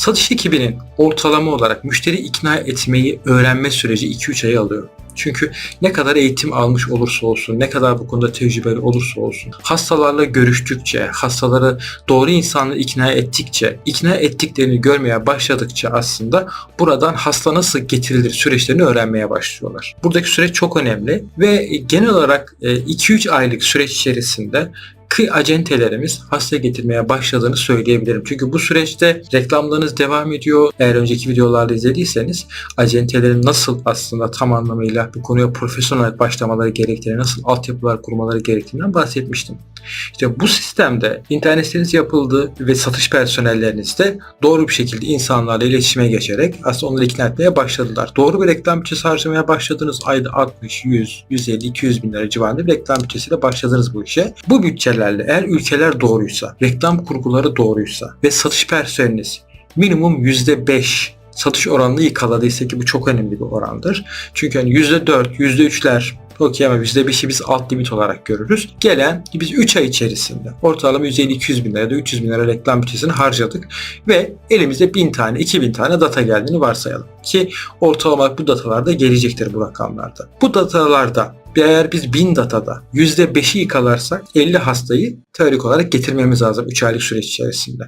Satış ekibinin ortalama olarak müşteri ikna etmeyi öğrenme süreci 2-3 ayı alıyor. Çünkü ne kadar eğitim almış olursa olsun, ne kadar bu konuda tecrübeli olursa olsun, hastalarla görüştükçe, hastaları doğru insanla ikna ettikçe, ikna ettiklerini görmeye başladıkça aslında buradan hasta nasıl getirilir süreçlerini öğrenmeye başlıyorlar. Buradaki süreç çok önemli ve genel olarak e, 2-3 aylık süreç içerisinde kı acentelerimiz hasta getirmeye başladığını söyleyebilirim. Çünkü bu süreçte reklamlarınız devam ediyor. Eğer önceki videolarda izlediyseniz acentelerin nasıl aslında tam anlamıyla bu konuya profesyonel başlamaları gerektiğini, nasıl altyapılar kurmaları gerektiğinden bahsetmiştim. İşte bu sistemde internet siteniz yapıldı ve satış personelleriniz de doğru bir şekilde insanlarla iletişime geçerek aslında onları ikna etmeye başladılar. Doğru bir reklam bütçesi harcamaya başladınız. Ayda 60, 100, 150, 200 bin lira civarında bir reklam bütçesiyle başladınız bu işe. Bu bütçelerle eğer ülkeler doğruysa, reklam kurguları doğruysa ve satış personeliniz minimum %5 satış oranını yakaladıysa ki bu çok önemli bir orandır. Çünkü hani %4, %3'ler Okey ama %5'i biz alt limit olarak görürüz. Gelen biz 3 ay içerisinde ortalama 150-200 bin lira ya da 300 bin lira reklam bütçesini harcadık ve elimizde 1000 tane 2000 tane data geldiğini varsayalım. Ki ortalama bu datalarda gelecektir bu rakamlarda. Bu datalarda eğer biz 1000 datada %5'i yıkalarsak 50 hastayı teorik olarak getirmemiz lazım 3 aylık süreç içerisinde.